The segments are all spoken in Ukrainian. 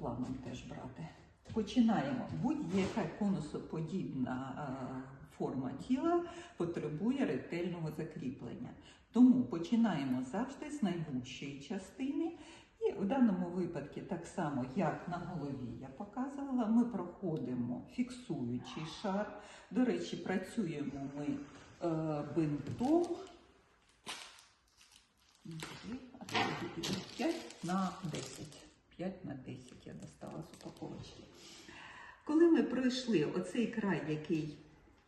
планом теж брати. Починаємо. Будь-яка конусоподібна е, форма тіла потребує ретельного закріплення. Тому починаємо завжди з найвужчої частини. І в даному випадку, так само, як на голові я показувала, ми проходимо фіксуючий шар. До речі, працюємо ми е, бинтом. А це буде 5 на 10. 5 на 10 я достала з упаковочки. Ми пройшли оцей край, який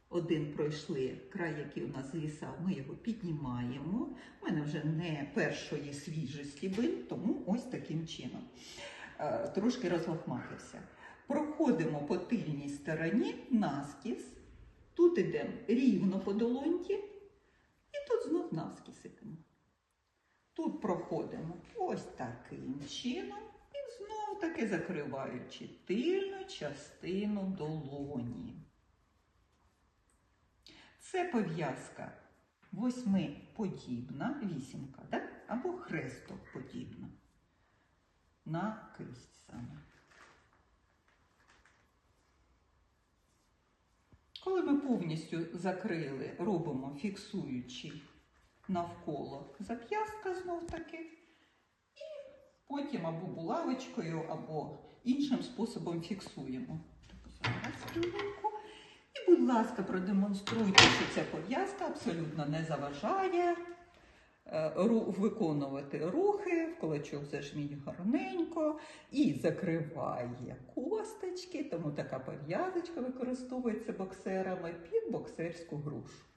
один пройшли, край, який у нас звісав, ми його піднімаємо. У мене вже не першої свіжості бинт, тому ось таким чином. Е, Трошки розлохматився. Проходимо по тильній стороні наскіз. Тут йдемо рівно по долоньки, і тут знов навскіз ідемо. Тут проходимо ось таким чином таки закриваючи тильну частину долоні. Це пов'язка восьмиподібна, вісімка, так? або хрестоподібна. На кисть саме. Коли ми повністю закрили, робимо фіксуючий навколо зап'ястка знов таки, потім або булавочкою, або іншим способом фіксуємо. І, будь ласка, продемонструйте, що ця пов'язка абсолютно не заважає е, виконувати рухи, в кулачок зажміть гарненько і закриває косточки, тому така пов'язочка використовується боксерами під боксерську грушу.